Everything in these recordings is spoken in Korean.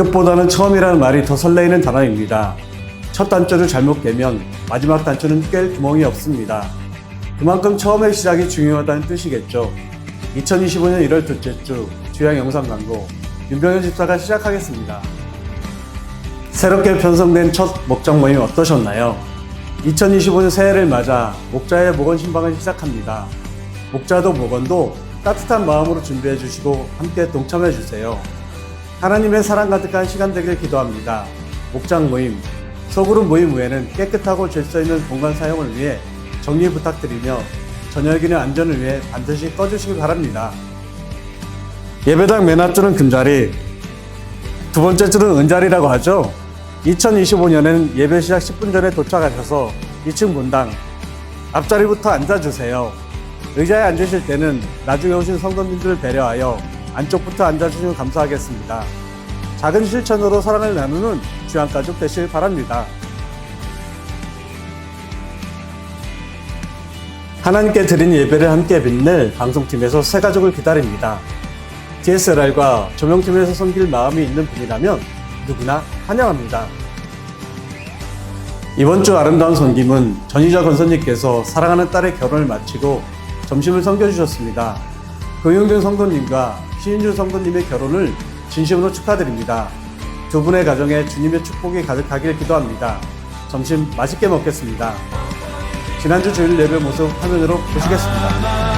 끝보다는 처음이라는 말이 더 설레이는 단어입니다. 첫 단추를 잘못 깨면 마지막 단추는 깰 구멍이 없습니다. 그만큼 처음의 시작이 중요하다는 뜻이겠죠. 2025년 1월 둘째 주 주양 영상 광고 윤병현 집사가 시작하겠습니다. 새롭게 편성된 첫 목장 모임 어떠셨나요? 2025년 새해를 맞아 목자의 목원 신방을 시작합니다. 목자도 목원도 따뜻한 마음으로 준비해 주시고 함께 동참해 주세요. 하나님의 사랑 가득한 시간 되길 기도합니다. 목장 모임, 소그룹 모임 후에는 깨끗하고 질서 있는 공간 사용을 위해 정리 부탁드리며 저녁에는 안전을 위해 반드시 꺼주시기 바랍니다. 예배당 맨 앞줄은 금자리, 두 번째 줄은 은자리라고 하죠. 2025년에는 예배 시작 10분 전에 도착하셔서 2층 분당 앞자리부터 앉아주세요. 의자에 앉으실 때는 나중에 오신 성도님들을 배려하여 안쪽부터 앉아주시면 감사하겠습니다. 작은 실천으로 사랑을 나누는 주양가족 되시길 바랍니다. 하나님께 드린 예배를 함께 빛낼 방송팀에서 새 가족을 기다립니다. DSLR과 조명팀에서 섬길 마음이 있는 분이라면 누구나 환영합니다. 이번 주 아름다운 손김은 전희자 권선님께서 사랑하는 딸의 결혼을 마치고 점심을 섬겨주셨습니다. 고용준 성도님과 시인준 성도님의 결혼을 진심으로 축하드립니다. 두 분의 가정에 주님의 축복이 가득하길 기도합니다. 점심 맛있게 먹겠습니다. 지난주 주일 예배 모습 화면으로 보시겠습니다.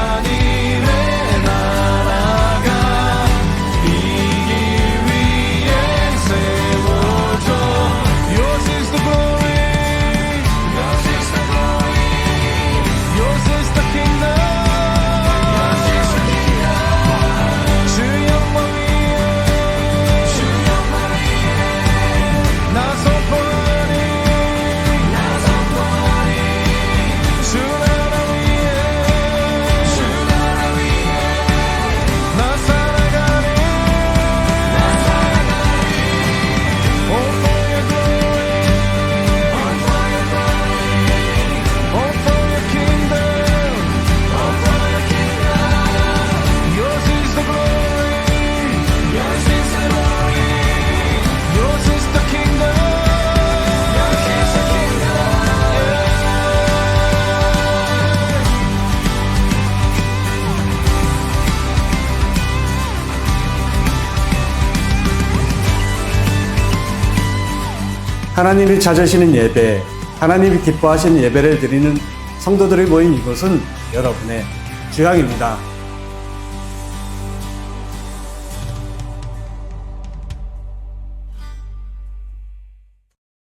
하나님이 찾으시는 예배, 하나님이 기뻐하시는 예배를 드리는 성도들이 모인 이곳은 여러분의 주양입니다.